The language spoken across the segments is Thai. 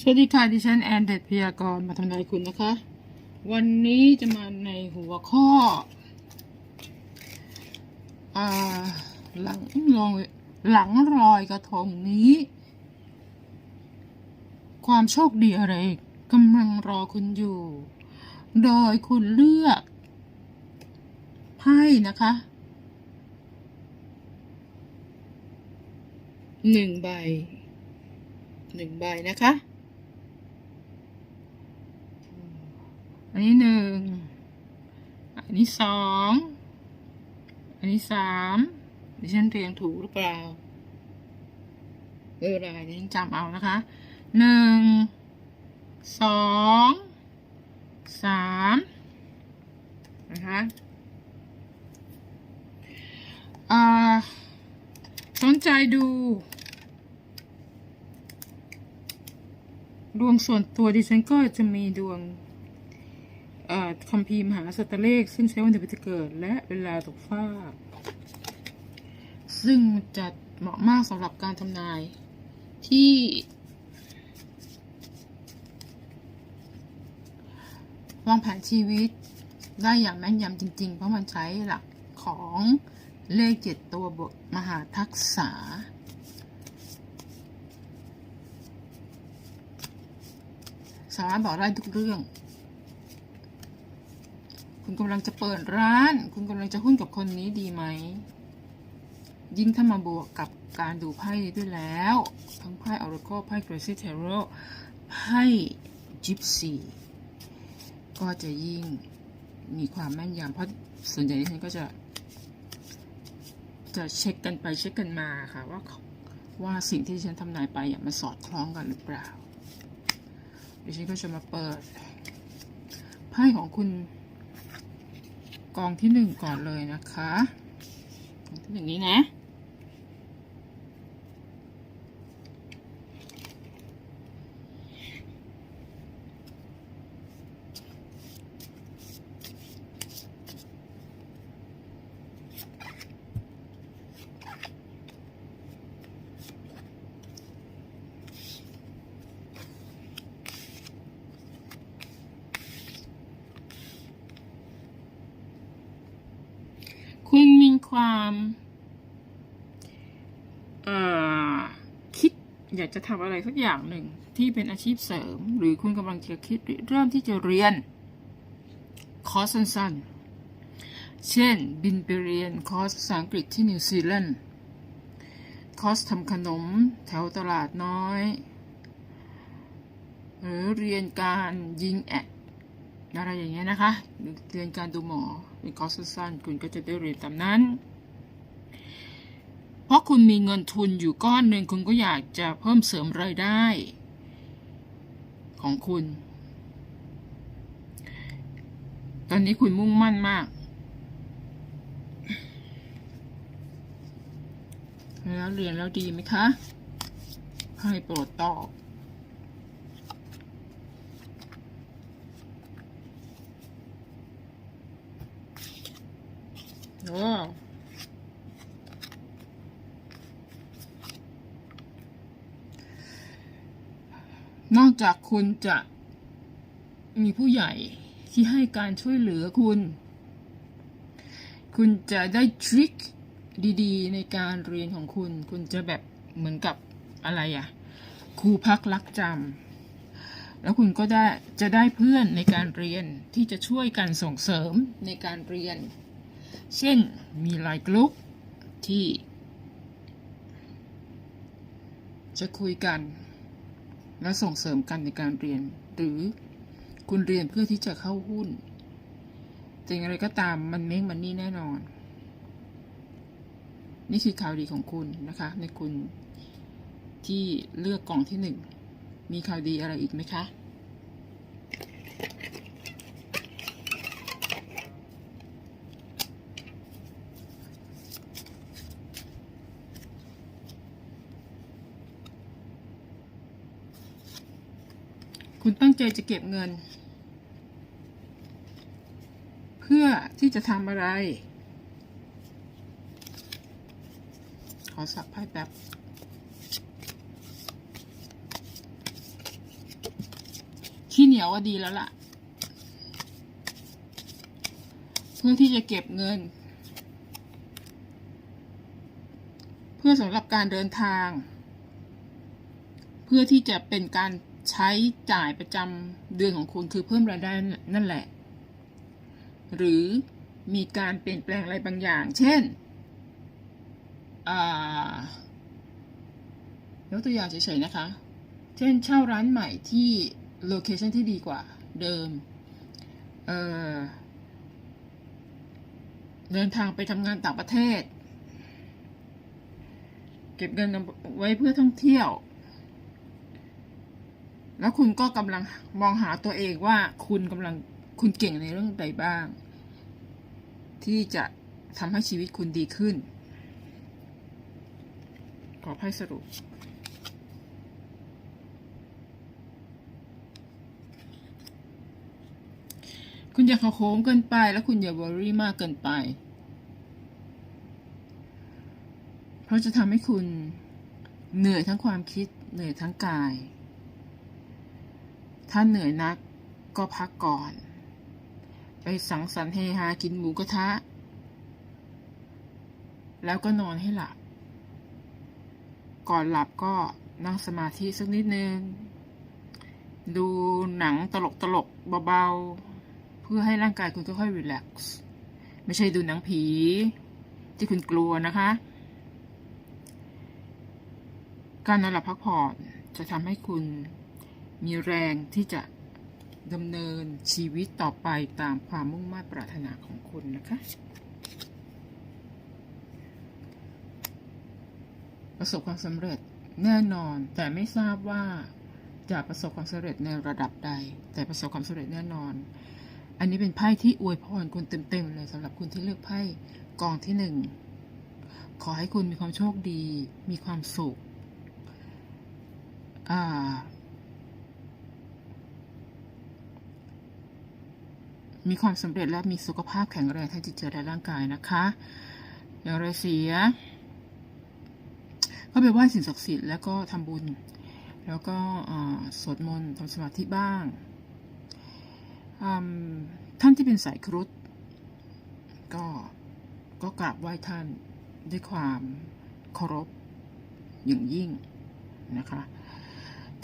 สวัสดีค่ะดิฉันแอนเดดพยากรมาทำนายคุณนะคะ วันนี้จะมาในหัวข้ออหลังลงหลังรอยกระทงนี้ ความโชคดีอะไรกำลังรอคุณอยู่ โดยคุณเลือกไพ่นะคะหนึ่งใบหนึ่งใบนะคะ อันนี้หนึ่ง อันนี้สอง อันนี้สามดิฉันเรียงถูกหรือเปล่า เอออะไรดิฉันจำเอานะคะ หนึ่ง สอง สามนะคะอ่าสนใจดู ดวงส่วนตัวดิฉันก็จะมีดวง คัมภีมหาสตเลข ซึ่งใช้วันเดือนปีเกิด และเวลาตกฟากซึ่งจะเหมาะมากสำหรับการทำนายที่ วางแผนชีวิตได้อย่างแม่นยำจริง ๆ เพราะมันใช้หลักของเลขเจ็ดตัวบทมหาทักษะสามารถบอกได้ทุกเรื่อง คุณกำลังจะเปิดร้าน คุณกำลังจะหุ้นกับคนนี้ดีไหม ยิ่งถ้ามาบวกกับการดูไพ่ด้วยแล้ว ทั้งไพ่ออร์โคไพ่เกรซี่เทโรไพ่จิปซีก็จะยิ่งมีความแม่นยำเพราะส่วนใหญ่ฉันก็จะ จะเช็คกันไปเช็คกันมาค่ะว่าว่าสิ่งที่ฉันทำนายไปอะมันสอดคล้องกันหรือเปล่าดิฉันก็จะมาเปิดไพ่ของคุณ กองที่หนึ่งก่อนเลยนะคะกองที่หนึ่งนี้นะ ความคิดอยากจะทำอะไรสักอย่างหนึ่งที่เป็นอาชีพเสริม หรือคุณกำลังจะคิดเริ่มที่จะเรียนคอร์สสั้นๆ เช่น บินไปเรียนคอร์สภาษาอังกฤษที่นิวซีแลนด์คอร์สทำขนมแถวตลาดน้อย หรือเรียนการยิงแอดอะไรอย่างเงี้ยนะคะ เรียนการดูหมอ เป็นคอร์สสั้นๆ คุณก็จะได้เรียนตามนั้น เพราะคุณมีเงินทุนอยู่ก้อนหนึ่งคุณก็อยากจะเพิ่มเสริมรายได้ ของคุณ ตอนนี้คุณมุ่งมั่นมากแล้วเรียนแล้วดีไหมคะ ให้โปรดตอบ โอ้นอกจากคุณจะมีผู้ใหญ่ที่ให้การช่วยเหลือคุณ คุณจะได้ทริคดีๆ ในการเรียนของคุณ คุณจะแบบเหมือนกับอะไรอะครูพักรักจำ แล้วคุณก็ได้จะได้เพื่อนในการเรียนที่จะช่วยกันส่งเสริมในการเรียน เช่นมีไลน์กลุ่มที่ จะคุยกัน และส่งเสริมกันในการเรียน หรือคุณเรียนเพื่อที่จะเข้าหุ้นแต่อย่างไรก็ตามมันเม้งมันนี่แน่นอน นี่คือข่าวดีของคุณนะคะ ในคุณที่เลือกกล่องที่หนึ่งมีข่าวดีอะไรอีกไหมคะ คุณตั้งใจจะเก็บเงิน เพื่อที่จะทำอะไร ขอสับไพ่แป๊บขี้เหนียวก็ดีแล้วล่ะ เพื่อที่จะเก็บเงิน เพื่อสำหรับการเดินทาง เพื่อที่จะเป็นการ ใช้จ่ายประจำเดือนของคุณคือเพิ่มรายได้นั่นแหละ หรือมีการเปลี่ยนแปลงอะไรบางอย่าง เช่นอ่ายกตัวอย่างเฉยๆนะคะ เช่นเช่าร้านใหม่ที่โลเคชันที่ดีกว่าเดิมเเดินทางไปทำงานต่างประเทศ เก็บเงินไว้เพื่อท่องเที่ยว แล้วคุณก็กำลังมองหาตัวเองว่าคุณกำลังคุณเก่งในเรื่องใดบ้าง ที่จะทำให้ชีวิตคุณดีขึ้น ขอให้สรุปคุณอย่าเขาโค้งเกินไป แล้วคุณอย่าวอรี่มากเกินไป เพราะจะทำให้คุณเหนื่อยทั้งความคิด เหนื่อยทั้งกาย ถ้าเหนื่อยนักก็พักก่อน ไปสังสรรค์เฮฮากินหมูกระทะ แล้วก็นอนให้หลับ ก่อนหลับก็นั่งสมาธิสักนิดนึง ดูหนังตลกตลกๆเบาๆ เพื่อให้ร่างกายคุณค่อยๆรีแลกซ์ไม่ใช่ดูหนังผี ที่คุณกลัวนะคะ การนอนหลับพักผ่อนจะทำให้คุณ มีแรงที่จะดำเนินชีวิตต่อไปตามความมุ่งมั่นปรารถนาของคุณนะคะ ประสบความสำเร็จแน่นอนแต่ไม่ทราบว่าจะประสบความสำเร็จในระดับใด แต่ประสบความสำเร็จแน่นอน อันนี้เป็นไพ่ที่อวยพรคุณเต็มๆเลยสำหรับคุณที่เลือกไพ่กองที่หนึ่งขอให้คุณมีความโชคดี มีความสุข อ่า มีความสำเร็จและมีสุขภาพแข็งแรงทั้งจิตใจและร่างกายนะคะ อย่างไรเสีย ก็ไปไหว้สิ่งศักดิ์สิทธิ์แล้วก็ทำบุญ แล้วก็สวดมนต์ทำสมาธิบ้าง ท่านที่เป็นสายครุฑก็ก็กราบไหว้ท่านด้วยความเคารพอย่างยิ่งนะคะ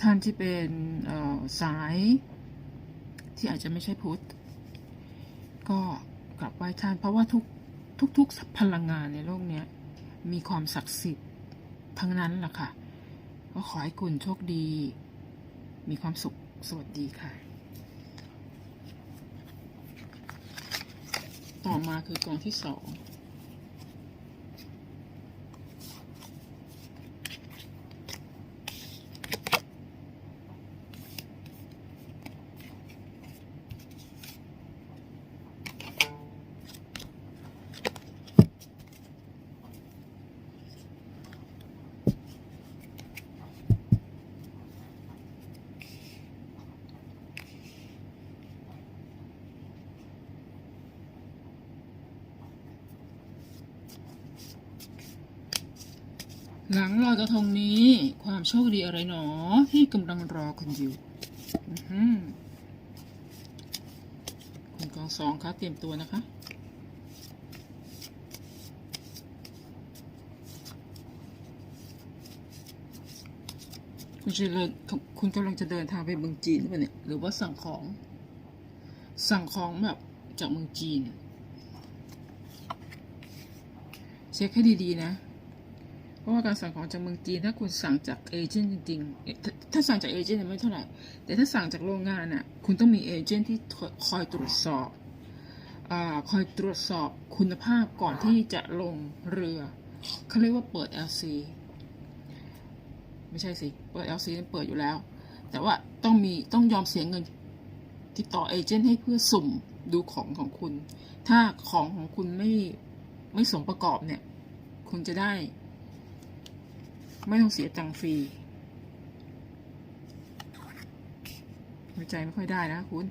ท่านที่เป็นสายที่อาจจะไม่ใช่พุทธ ก็กลับไหว้ท่านเพราะว่าทุกทุกๆพลังงานในโลกเนี้ยมีความศักดิ์สิทธิ์ทั้งนั้นแหละค่ะ ก็ขอให้คุณโชคดี มีความสุข สวัสดีค่ะ ต่อมาคือกองที่สอง หลังลอยกระทงนี้ ความโชคดีอะไรหนอ ที่กำลังรอคุณอยู่คุณกองสองคะเตรียมตัวนะคะ คุณจะเดินคุณกำลังจะเดินทางไปเมืองจีนหรือเปล่าเนี่ย หรือว่าสั่งของ สั่งของแบบจากเมืองจีน เช็คให้ดี ๆ นะ เพราะว่าการสั่งของจากเมืองจีนถ้าคุณสั่งจากเอเจนต์จริงๆ ถ้าสั่งจากเอเจนต์เนี่ยไม่เท่าไหร่ แต่ถ้าสั่งจากโรงงานน่ะ คุณต้องมีเอเจนต์ที่คอยตรวจสอบอคอยตรวจสอบคุณภาพก่อนที่จะลงเรือ เขาเรียกว่าเปิด LC ไม่ใช่สิ เปิด LC เปิดอยู่แล้ว แต่ว่าต้องมีต้องยอมเสียเงินติดต่อเอเจนต์ให้เพื่อสุ่มดูของของคุณ ถ้าของของคุณไม่ไม่สมประกอบเนี่ย คุณจะได้ ไม่ต้องเสียตังฟรีไว้ใจไม่ค่อยได้นะคุณ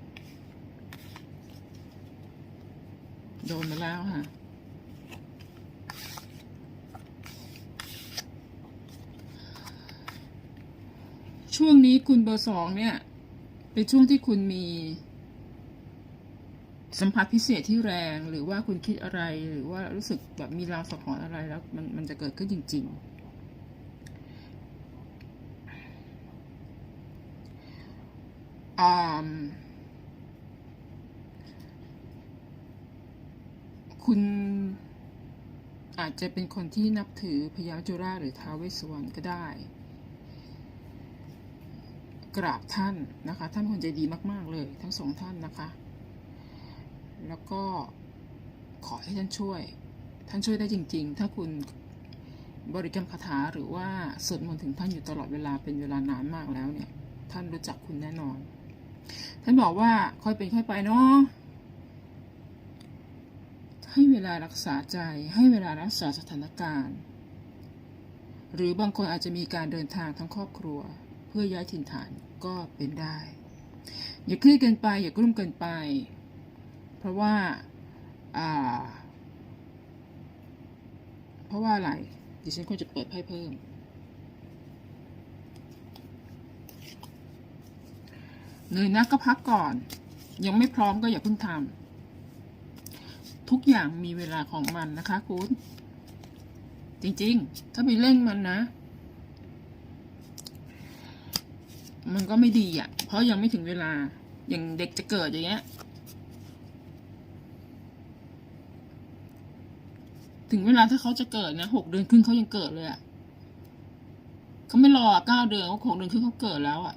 โดนมาแล้วค่ะช่วงนี้คุณเบอร์สองเนี่ย เป็นช่วงที่คุณมี สัมผัสพิเศษที่แรงหรือว่าคุณคิดอะไรหรือว่ารู้สึกแบบมีรางสังหรณ์อะไรแล้วมันมันจะเกิดขึ้นจริง ๆอ่า คุณอาจจะเป็นคนที่นับถือพญาจุราหรือท้าวเวสสวรรณก็ได้ กราบท่านนะคะ ท่านเป็นคนใจดีมาก ๆ เลย ทั้งสองท่านนะคะ แล้วก็ขอให้ท่านช่วย ท่านช่วยได้จริง ๆ ถ้าคุณบริกรรมคาถาหรือว่าสวดมนต์ถึงท่านอยู่ตลอดเวลาเป็นเวลานานมากแล้วเนี่ย ท่านรู้จักคุณแน่นอน ท่านบอกว่าค่อยเป็นค่อยไปเนาะให้เวลารักษาใจให้เวลารักษาสถานการณ์ หรือบางคนอาจจะมีการเดินทางทั้งครอบครัว เพื่อย้ายถิ่นฐานก็เป็นได้ อย่าเครียดเกินไป อย่ากลุ้มเกินไป เพราะว่าอ่าเพราะว่าอะไรดิฉันควรจะเปิดไพ่เพิ่ม เหนื่ยนักก็พักก่อน ยังไม่พร้อมก็อย่าเพิ่งทำทุกอย่างมีเวลาของมันนะคะคุณจริงๆ ถ้าไปเร่งมันนะ มันก็ไม่ดีอะ เพราะยังไม่ถึงเวลา อย่างเด็กจะเกิดอย่างเงี้ย ถึงเวลาถ้าเขาจะเกิดนะหกเดือนครึ่งเขายังเกิดเลยอะเขาไม่รอเก้าเดือนเขาหกเดือนครึ่งเขาเกิดแล้วอะ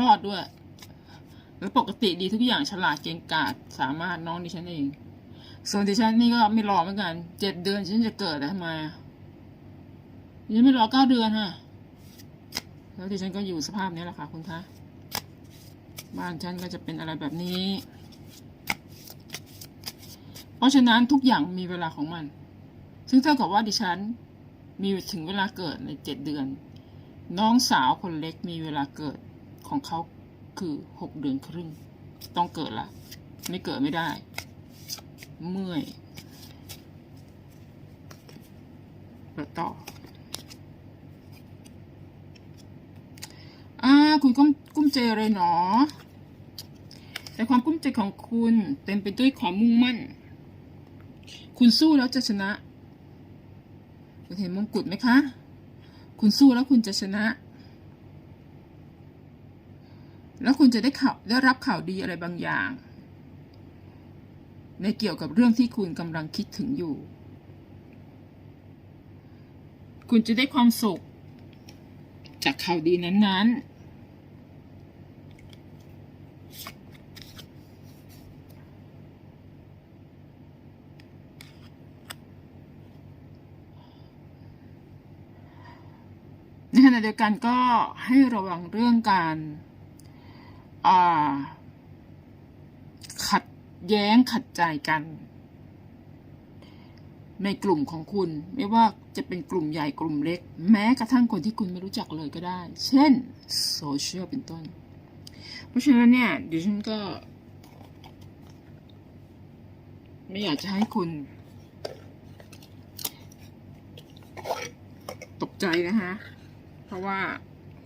รอดด้วย แล้วปกติดีทุกอย่างฉลาดเก่งกาจสามารถน้องดิฉันเอง ส่วนดิฉันนี่ก็ไม่รอเหมือนกัน เจ็ดเดือนฉันจะเกิดแต่ทำไมอะดิฉันไม่รอเก้าเดือนฮะ แล้วดิฉันก็อยู่สภาพนี้แหละค่ะคุณคะบ้านฉันก็จะเป็นอะไรแบบนี้ เพราะฉะนั้นทุกอย่างมีเวลาของมัน ซึ่งเท่ากับว่าดิฉันมีถึงเวลาเกิดในเจ็ดเดือน น้องสาวคนเล็กมีเวลาเกิด ของเขาคือหกเดือนครึ่ง ต้องเกิดละ ไม่เกิดไม่ได้ เมื่อยเปิดต่ออ่าคุณกุ้มกุ้มใจอะไรหนอแต่ความกุ้มใจของคุณเต็มไปด้วยความมุ่งมั่น คุณสู้แล้วจะชนะคุณเห็นมงกุฎไหมคะ คุณสู้แล้วคุณจะชนะ แล้วคุณจะได้ข่าวได้รับข่าวดีอะไรบางอย่าง ในเกี่ยวกับเรื่องที่คุณกำลังคิดถึงอยู่ คุณจะได้ความสุข จากข่าวดีนั้นๆในขณะเดียวกันก็ให้ระวังเรื่องการ ขัดแย้งขัดใจกัน ในกลุ่มของคุณ ไม่ว่าจะเป็นกลุ่มใหญ่กลุ่มเล็ก แม้กระทั่งคนที่คุณไม่รู้จักเลยก็ได้ เช่นโซเชียลเป็นต้น เพราะฉะนั้นเนี่ยดิฉันก็ ไม่อยากจะให้คุณ ตกใจนะคะเพราะว่า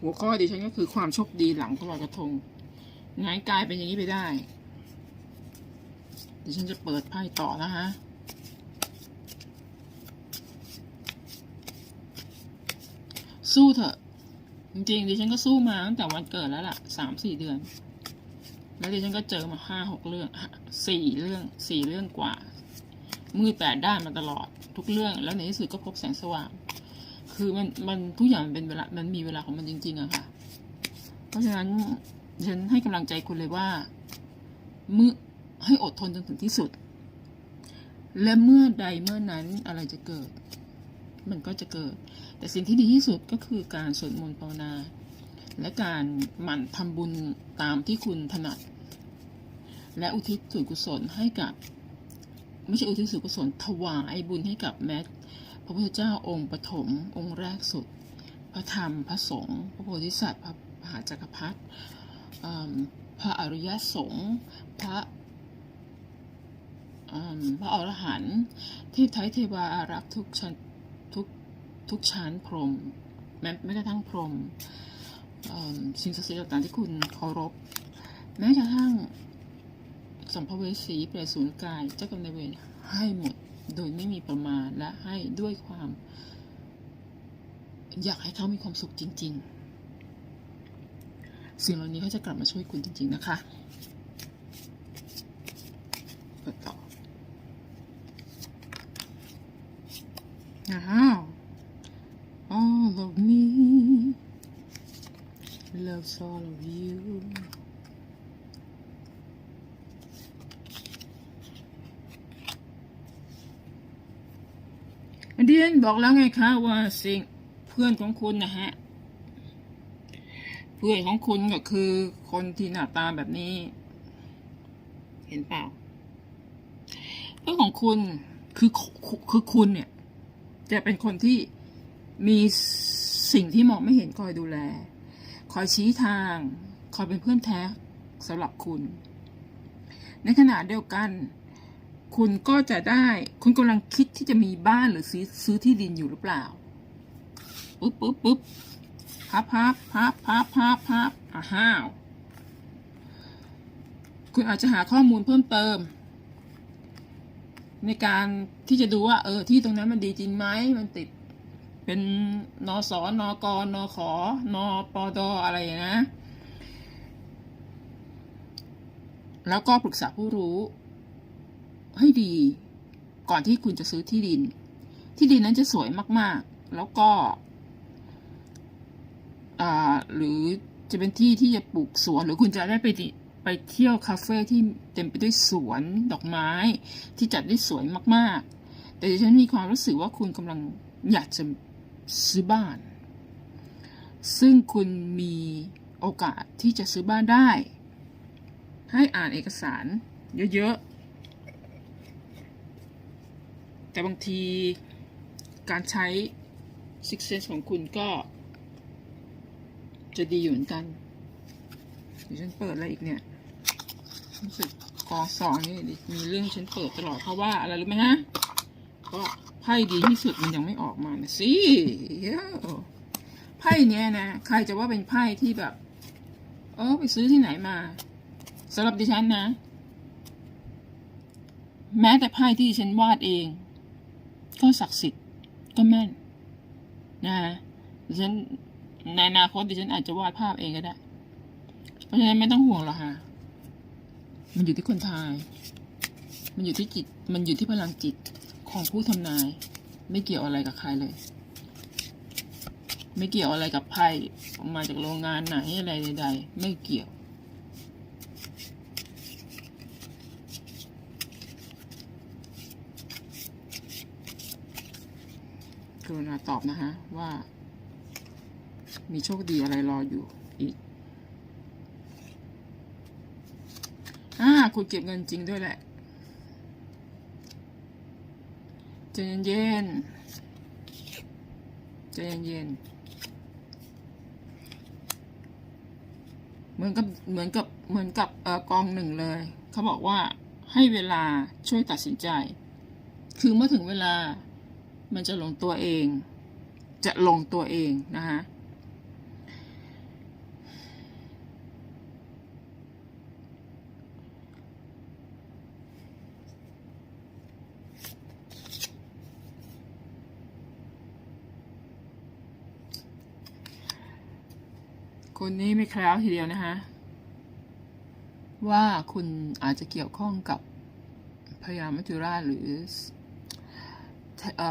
หัวข้อดิฉันก็คือความโชคดีหลังลอยกระทง งายกลายเป็นอย่างนี้ไปได้ดิฉันจะเปิดไพ่ต่อนะคะสู้เถอะ จริงๆดิฉันก็สู้มาตั้งแต่วันเกิดแล้วล่ะสามสี่เดือน แล้วดิฉันก็เจอมาห้าหกเรื่องสี่เรื่องสี่เรื่องกว่า มือแปดด้านมาตลอดทุกเรื่อง แล้วในที่สุดก็พบแสงสว่าง คือมันมันทุกอย่างมันเป็นเวลา มันมีเวลาของมันจริง ๆอะค่ะ เพราะฉะนั้น ฉันให้กำลังใจคุณเลยว่าเมื่อให้อดทนจนถึงที่สุด และเมื่อใดเมื่อนั้นอะไรจะเกิด มันก็จะเกิด แต่สิ่งที่ดีที่สุดก็คือการสวดมนต์ภาวนา และการหมั่นทำบุญตามที่คุณถนัด และอุทิศส่วนกุศลให้กับไม่ใช่อุทิศส่วนกุศลถวายบุญให้กับแม้พระพุทธเจ้าองค์ปฐมองค์แรกสุด พระธรรมพระสงฆ์พระโพธิสัตว์พระมหาจักรพรรดิ พระอริยสงฆ์พระพระอรหันต์เทพไทยเทวาอารักษ์ทุกชั้นทุกทุกชั้นพรหมแม้แม้กระทั่งพรหมสิ่งศักดิ์สิทธิ์ต่างๆที่คุณเคารพ แม้กระทั่งสัมภเวสีเปรตสูญกายเจ้ากรรมนายเวรให้หมดโดยไม่มีประมาณและให้ด้วยความ อยากให้เขามีความสุขจริง ๆ สิ่งเหล่านี้เขาจะกลับมาช่วยคุณจริง ๆ นะคะเปิดต่ออ้าว all of me loves all of you เดียนบอกแล้วไงคะว่าสิ่งเพื่อนของคุณนะฮะ เพื่อนของคุณก็คือคนที่หน้าตาแบบนี้ เห็นเปล่าเพื่อนของคุณคือคือคุณเนี่ย จะเป็นคนที่มีสิ่งที่มองไม่เห็นคอยดูแล คอยชี้ทาง คอยเป็นเพื่อนแท้สำหรับคุณ ในขณะเดียวกัน คุณก็จะได้ คุณกำลังคิดที่จะมีบ้านหรือซื้อซื้อที่ดินอยู่หรือเปล่าปุ๊บปุ๊บปุ๊บ พับพับพับพับพับพับอ้าวคุณอาจจะหาข้อมูลเพิ่มเติม ในการที่จะดูว่า เออ ที่ตรงนั้นมันดีจริงไหมมันติด เป็นนอสอนอกนอขอนอปอดออะไรนะ แล้วก็ปรึกษาผู้รู้ ให้ดี ก่อนที่คุณจะซื้อที่ดิน ที่ดินนั้นจะสวยมาก ๆ แล้วก็ หรือจะเป็นที่ที่จะปลูกสวนหรือคุณจะได้ไปไปเที่ยวคาเฟ่ที่เต็มไปด้วยสวนดอกไม้ที่จัดได้สวยมาก ๆ แต่ดิฉันมีความรู้สึกว่าคุณกำลังอยากจะซื้อบ้าน ซึ่งคุณมีโอกาสที่จะซื้อบ้านได้ ให้อ่านเอกสารเยอะ ๆ แต่บางทีการใช้ Six Sense ของคุณก็ จะดีอยู่เหมือนกันเดี๋ยวฉันเปิดอะไรอีกเนี่ยรู้สึกกองสองนี่มีเรื่องฉันเปิดตลอดเพราะว่าอะไรรู้ไหมฮะเพราะไพ่ดีที่สุดมันยังไม่ออกมานะสิไพ่เนี้ยนะใครจะว่าเป็นไพ่ที่แบบ เออไปซื้อที่ไหนมาสำหรับดิฉันนะ แม้แต่ไพ่ที่ฉันวาดเอง ก็ศักดิ์สิทธิ์ก็แม่นนะฮะฉัน ในอนาคตดิฉันอาจจะวาดภาพเองก็ได้ เพราะฉะนั้นไม่ต้องห่วงหรอกค่ะ มันอยู่ที่คนทาย มันอยู่ที่จิต มันอยู่ที่พลังจิตของผู้ทำนาย ไม่เกี่ยวอะไรกับใครเลย ไม่เกี่ยวอะไรกับไพ่มาจากโรงงานไหนอะไรใดๆ ไม่เกี่ยวกรุณาตอบนะฮะว่า มีโชคดีอะไรรออยู่อีกอ่าคุณเก็บเงินจริงด้วยแหละใจเย็นๆใจเย็นๆเหมือนกับเหมือนกับเหมือนกับเออกองหนึ่งเลย เขาบอกว่าให้เวลาช่วยตัดสินใจ คือเมื่อถึงเวลามันจะลงตัวเอง จะลงตัวเองนะฮะ คนนี้ไม่แคล้วทีเดียวนะคะว่าคุณอาจจะเกี่ยวข้องกับพญามัจจุราชหรืออ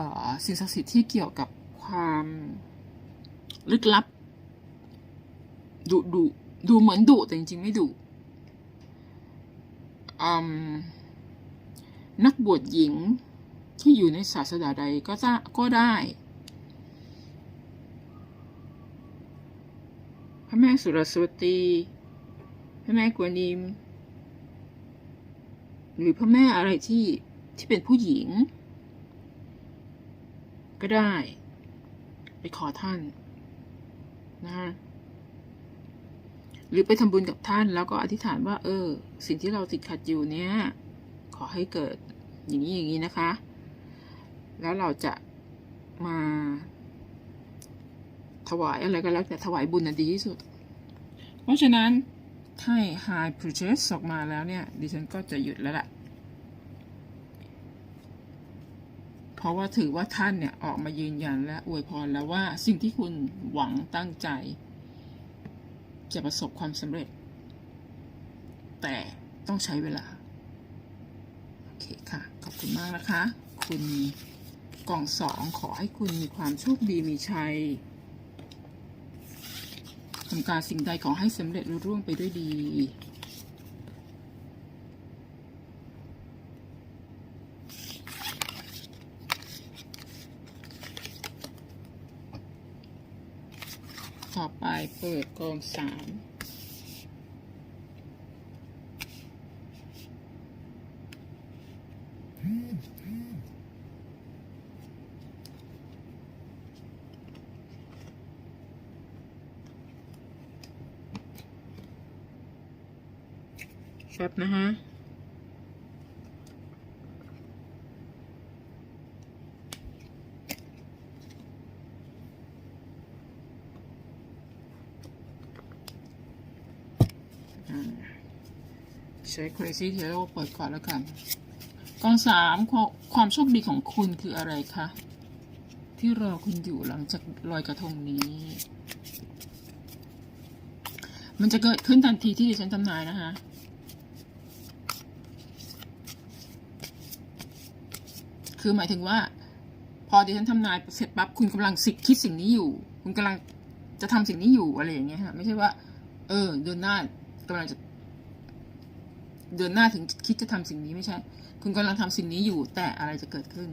สิ่งศักดิ์สิทธิ์ที่เกี่ยวกับความลึกลับดุดุดูเหมือนดุแต่จริงๆไม่ดุนักบวชหญิงที่อยู่ในศาสนาใดก็จะก็ได้ พระแม่สุรสวตี พระแม่กวนิม หรือพระแม่อะไรที่ที่เป็นผู้หญิง ก็ได้ ไปขอท่านนะฮะหรือไปทำบุญกับท่านแล้วก็อธิษฐานว่า เออ สิ่งที่เราติดขัดอยู่เนี้ยขอให้เกิดอย่างนี้อย่างนี้นะคะ แล้วเราจะมา ถวายอะไรก็แล้วแต่ถวายบุญน่ะดีที่สุด เพราะฉะนั้นถ้า high purchase ออกมาแล้วเนี่ย ดิฉันก็จะหยุดแล้วแหละเพราะว่าถือว่าท่านเนี่ย ออกมายืนยันและอวยพรแล้วว่าสิ่งที่คุณหวังตั้งใจ จะประสบความสำเร็จ แต่ต้องใช้เวลา โอเคค่ะ ขอบคุณมากนะคะ คุณกล่องสองขอให้คุณมีความโชคดีมีชัย ทำการสิ่งใดขอให้สำเร็จรุ่ร่วงไปด้วยดี ต่อไปเปิดกองสาม แป๊บนะฮะอ่าใช้ crazy hero เปิดก่อนแล้วกัน กองสามความโชคดีของคุณคืออะไรคะ ที่รอคุณอยู่หลังจากลอยกระทงนี้ มันจะเกิดขึ้นทันทีที่ดิฉันทำนายนะคะ คือหมายถึงว่า พอดิฉันทำนายเสร็จปั๊บคุณกำลังสิคิดสิ่งนี้อยู่ คุณกำลังจะทำสิ่งนี้อยู่อะไรอย่างเงี้ยค่ะไม่ใช่ว่า เออ เดือนหน้ากำลังจะ เดือนหน้าถึงคิดจะทำสิ่งนี้ไม่ใช่ คุณกำลังทำสิ่งนี้อยู่ แต่อะไรจะเกิดขึ้น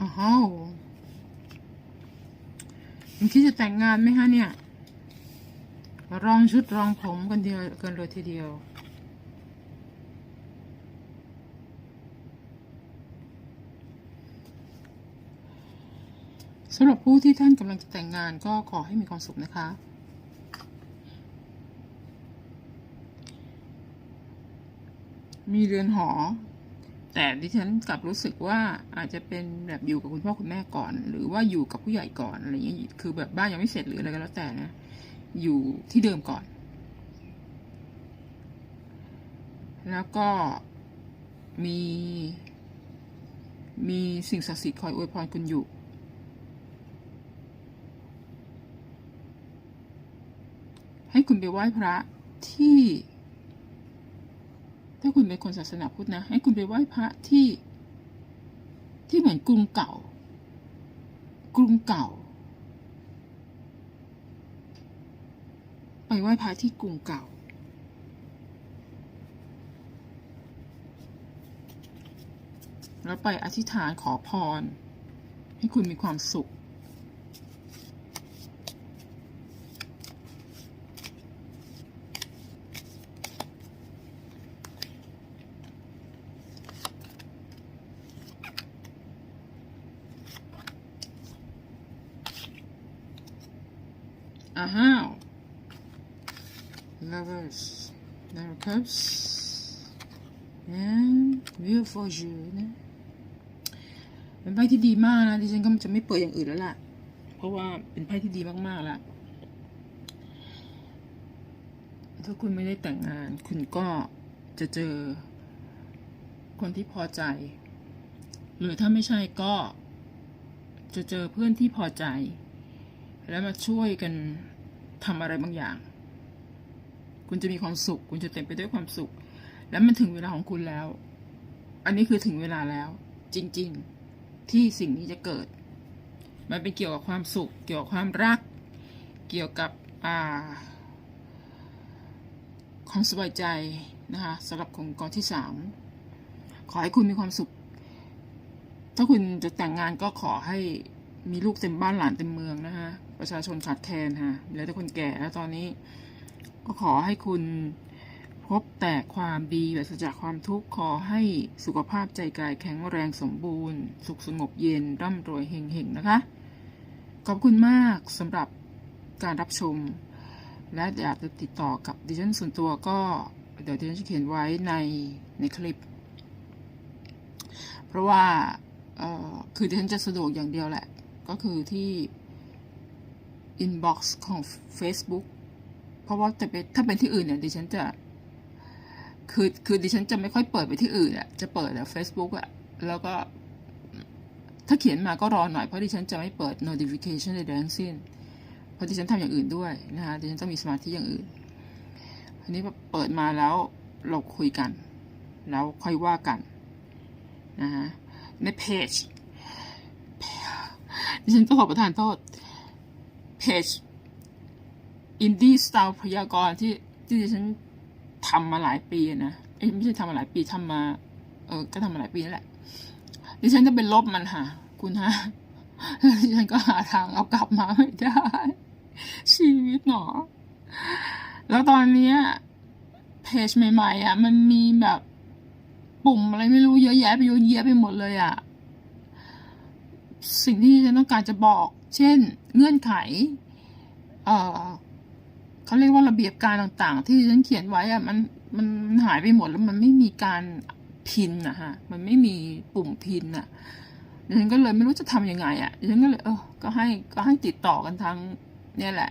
อ้าวมันคิดจะ แต่งงานไหมฮะเนี่ย รองชุดรองผมกันเดียวกันเลยทีเดียว สำหรับผู้ที่ท่านกำลังจะแต่งงานก็ขอให้มีความสุขนะคะมีเรือนหอ แต่ดิฉันกลับรู้สึกว่าอาจจะเป็นแบบอยู่กับคุณพ่อคุณแม่ก่อน หรือว่าอยู่กับผู้ใหญ่ก่อนอะไรอย่างเงี้ยคือแบบบ้านยังไม่เสร็จหรืออะไรก็แล้วแต่นะ อยู่ที่เดิมก่อน แล้วก็มี มีสิ่งศักดิ์สิทธิ์คอยอวยพรคุณอยู่ให้คุณไปไหว้พระที่ ถ้าคุณเป็นคนศาสนาพุทธนะ ให้คุณไปไหว้พระที่ ที่เหมือนกรุงเก่า กรุงเก่า ไปไหว้พระที่กรุงเก่า แล้วไปอธิษฐานขอพร ให้คุณมีความสุข อ้าว lovers nine of cups and jeu นะเป็นไพ่ที่ดีมากนะดิฉันก็จะไม่เปิดอย่างอื่นแล้วล่ะ เพราะว่าเป็นไพ่ที่ดีมากๆแล้วถ้าคุณไม่ได้แต่งงาน คุณก็จะเจอคนที่พอใจ หรือถ้าไม่ใช่ก็จะเจอเพื่อนที่พอใจ แล้วมาช่วยกันทำอะไรบางอย่าง คุณจะมีความสุข คุณจะเต็มไปด้วยความสุข แล้วมันถึงเวลาของคุณแล้ว อันนี้คือถึงเวลาแล้ว จริง ๆ ที่สิ่งนี้จะเกิด มันเป็นเกี่ยวกับความสุข เกี่ยวกับความรัก เกี่ยวกับความสบายใจนะคะสำหรับของกองที่สามขอให้คุณมีความสุข ถ้าคุณจะแต่งงานก็ขอให้มีลูกเต็มบ้านหลานเต็มเมืองนะคะประชาชนขาดแคลนค่ะเหลือแต่คนแก่แล้วตอนนี้ ก็ขอให้คุณ พบแต่ความดีปราศจากความทุกข์ขอให้สุขภาพใจกายแข็งแรงสมบูรณ์ สุขสงบเย็นร่ำรวยเฮงๆนะคะ ขอบคุณมากสำหรับการรับชม และอยากจะติดต่อกับดิฉันส่วนตัวก็ เดี๋ยวดิฉันจะเขียนไว้ในในคลิป เพราะว่าคือดิฉันจะสะดวกอย่างเดียวแหละ ก็คือที่ inbox ของ Facebook เพราะว่าแต่เป็นถ้าเป็นที่อื่นเนี่ยดิฉันจะ คือคือดิฉันจะไม่ค่อยเปิดไปที่อื่นอะจะเปิดแต่ Facebook อะแล้วก็ ถ้าเขียนมาก็รอหน่อยเพราะดิฉันจะไม่เปิด notification ใดๆทั้งสิ้น เพราะดิฉันทำอย่างอื่นด้วยนะคะดิฉันต้องมีสมาธิอย่างอื่นอันนี้เปิดมาแล้วเราคุยกัน แล้วค่อยว่ากันนะฮะในเพจดิฉันต้องขอประทานโทษเพจอินดี้สไตล์พยากรณ์ที่ที่ดิฉัน ทำมาหลายปีนะเอ้ยไม่ใช่ทำมาหลายปีทำมา เออก็ทำมาหลายปีนั่นแหละ ดิฉันจะเป็นลบมันค่ะ คุณฮะดิฉันก็หาทางเอากลับมาไม่ได้ ชีวิตหนอ แล้วตอนเนี้ยเพจใหม่ๆอะ มันมีแบบปุ่มอะไรไม่รู้เยอะแยะไปเยอะแยะไปหมดเลยอะ สิ่งที่ฉันต้องการจะบอก เช่น เงื่อนไข เอ่อ เขาเรียกว่าระเบียบการต่างๆ ที่ฉันเขียนไว้อะมันมันหายไปหมดแล้วมันไม่มีการพินอะฮะมันไม่มีปุ่มพินอะฉันก็เลยไม่รู้จะทำยังไงอะฉันก็เลยเออก็ให้ก็ให้ติดต่อกันทางเนี่ยแหละ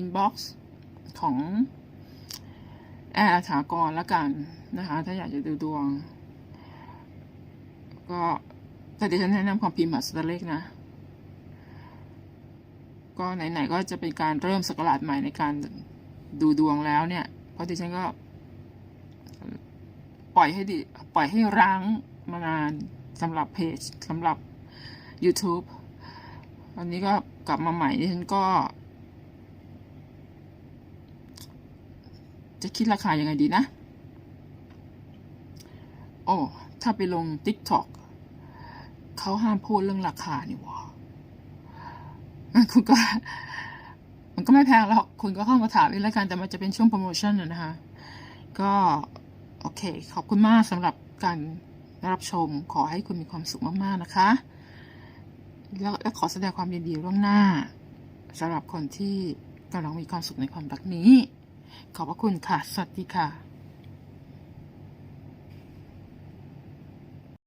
inbox ของแอร์ถากรละกันนะคะ ถ้าอยากจะดูดวง ก็แต่เดิฉันแนะนำความพิมพ์มาสเตอร์เล็กนะ ก็ไหนๆก็จะเป็นการเริ่มสกราชใหม่ในการดูดวงแล้วเนี่ย เพราะดิฉันก็ ปล่อยให้ดิปล่อยให้ร้างมานานสำหรับเพจสำหรับ YouTube วันนี้ก็กลับมาใหม่ดิฉันก็ จะคิดราคายังไงดีนะ โอ้ ถ้าไปลง TikTok เขาห้ามพูดเรื่องราคานี่วะ คุณก็ มันก็ไม่แพงหรอก คุณก็เข้ามาถามอีกแล้วกัน แต่มันจะเป็นช่วงโปรโมชั่นนะนะคะ ก็โอเค ขอบคุณมากสำหรับการรับชม ขอให้คุณมีความสุขมากๆนะคะ แล้วและขอแสดงความยินดีล่วงหน้าสำหรับคนที่กำลังมีความสุขในความรักนี้ ขอบพระคุณค่ะ สวัสดีค่ะ